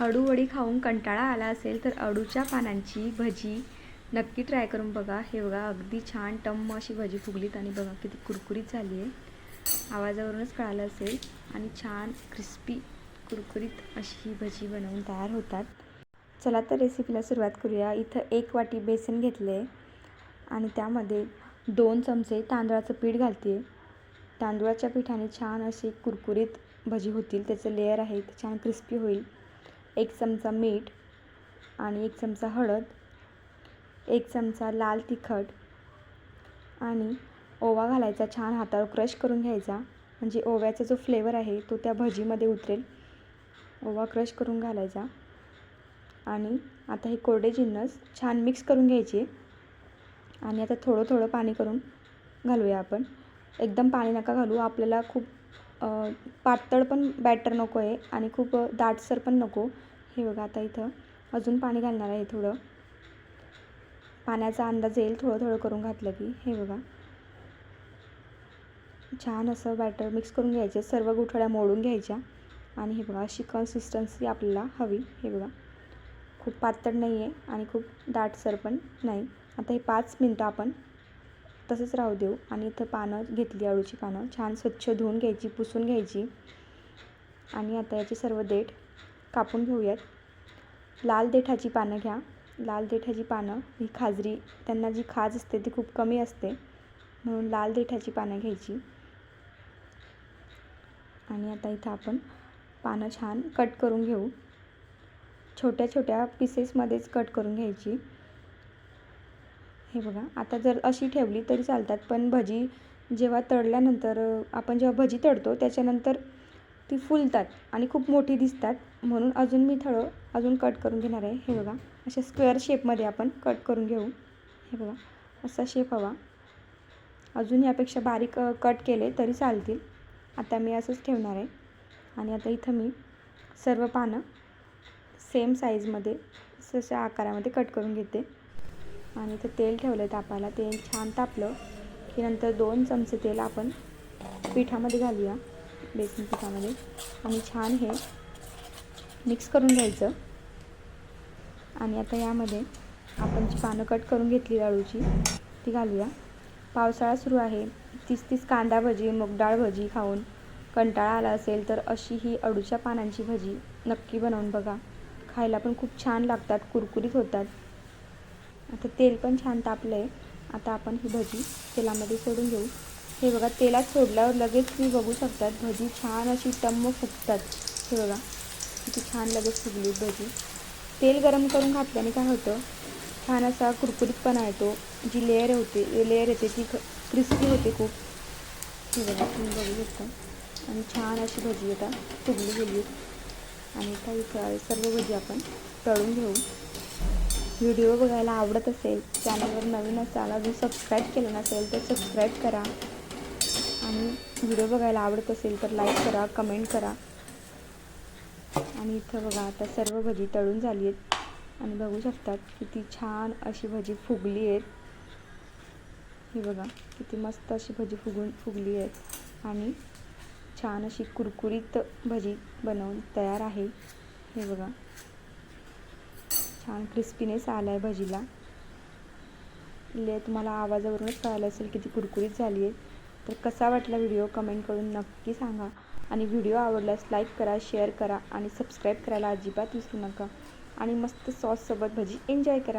अडूवडी खाऊन कंटाळा आला असेल तर अडूच्या पानांची भजी नक्की ट्राय करून बघा. हे बघा अगदी छान टम्म अशी भजी फुगलीत आणि बघा किती कुरकुरीत झाली आहे. आवाजावरूनच कळालं असेल. आणि छान क्रिस्पी कुरकुरीत अशी ही भजी बनवून तयार होतात. चला तर रेसिपीला सुरुवात करूया. इथं एक वाटी बेसन घेतलं आहे आणि त्यामध्ये दोन चमचे तांदळाचं पीठ घालते तांदूळाच्या पिठाने छान अशी कुरकुरीत भजी होतील. त्याचं लेअर आहे ते छान क्रिस्पी होईल. एक चमचा मीठ आणि एक चमचा हळद एक चमचा लाल तिखट आणि ओवा घालायचा छान हातावर क्रश करून घ्यायचा. म्हणजे ओव्याचा जो फ्लेवर आहे तो त्या भजीमध्ये उतरेल. ओवा क्रश करून घालायचा. आणि आता हे कोरडे जिन्नस छान मिक्स करून घ्यायचे. आणि आता थोडं थोडं पाणी करून घालूया आपण. एकदम पाणी नका घालू. आपल्याला खूप पातळ पण बॅटर नको आहे आणि खूप दाटसर पण नको. हे बघा आता इथं. अजून पाणी घालणार आहे थोडं. पाण्याचा अंदाज येईल थोडं थोडं करून घातलं की. हे बघा. छान असं बॅटर मिक्स करून घ्यायचे सर्व गुठळ्या मोडून घ्यायच्या. आणि हे बघा अशी कन्सिस्टन्सी आपल्याला हवी. हे बघा. खूप पातळ नाही आहे आणि खूप दाटसर पण नाही. आता हे पाच मिनटं आपण तसंच राहू देऊ. आणि इथं पानं घेतली अळूची पानं. छान स्वच्छ धुवून घ्यायची पुसून घ्यायची. आणि आता याचे सर्व देठ कापून घेऊयात. लाल देठाची पानं घ्या. लाल देठाची पानं ही खाजरी त्यांना जी खाज असते ती खूप कमी असते. म्हणून लाल देठाची पानं घ्यायची. आणि आता इथं आपण पानं छान कट करून घेऊ. छोट्या छोट्या पीसेसमध्येच कट करून घ्यायची. हे बघा आता जर अशी ठेवली तरी चालतात पण भजी जेव्हा तळल्यानंतर आपण जेव्हा भजी तळतो त्याच्यानंतर ती फुलतात आणि खूप मोठी दिसतात. म्हणून अजून मी थोडं अजून कट करून घेणार आहे. हे बघा अशा स्क्वेअर शेपमध्ये आपण कट करून घेऊ. हे बघा असा शेप हवा. अजून यापेक्षा बारीक कट केले तरी चालतील. आता मी असंच ठेवणार आहे. आणि आता इथं मी सर्व पानं सेम साईजमध्ये जशा आकारामध्ये कट करून घेते. आणि इथं तेल ठेवलं आहे तापायला. तेल छान तापलं की नंतर दोन चमचे तेल आपण पिठामध्ये घालूया. बेसन पिठामध्ये. आणि छान हे मिक्स करून घ्यायचं. आणि आता यामध्ये आपण जी पानं कट करून घेतली अळूची ती घालूया. पावसाळा सुरू आहे. तीस तीस कांदा भजी मुगडाळ भजी खाऊन कंटाळा आला असेल तर अशी ही अळूच्या पानांची भजी नक्की बनवून बघा. खायला पण खूप छान लागतात कुरकुरीत होतात. आता तेल पण छान तापलं आहे आता आपण ही भजी तेलामध्ये सोडून घेऊ हे बघा तेलात सोडल्यावर लगेच तुम्ही बघू शकतात भजी छान अशी टम्म फुगतात हे बघा किती छान लगेच फुगली भजी. तेल गरम करून घातल्याने काय होतं छान असा कुरकुरीतपणा येतो. जी लेअर होते लेअर येते ती क्रिस्पी होते खूप. हे बघा तुम्ही बघू शकता. आणि छान अशी भजी आता फुगली गेली आणि काही सर्व भजी आपण तळून घेऊ. व्हिडिओ बघायला आवडत असेल चॅनलवर नवीन असाल अजून सबस्क्राईब केलं नसेल तर सबस्क्राईब करा. आणि व्हिडिओ बघायला आवडत असेल तर लाईक करा कमेंट करा. आणि इथं बघा आता सर्व भजी तळून झाली आहेत. आणि बघू शकतात किती छान अशी भजी फुगली आहेत. ही बघा किती मस्त अशी भजी फुगून फुगली आहेत. आणि छान अशी कुरकुरीत भजी बनवून तयार आहे. हे बघा. छान क्रिस्पीनेस आला आहे भजीला. ले तुम्हाला आवाजावरूनच कळालं असेल किती कुरकुरीत झाली आहे तर कसा वाटला व्हिडिओ कमेंट करून नक्की सांगा. आणि व्हिडिओ आवडल्यास लाईक करा शेअर करा आणि सबस्क्राईब करायला अजिबात विसरू नका. आणि मस्त सॉससोबत भजी एन्जॉय करा.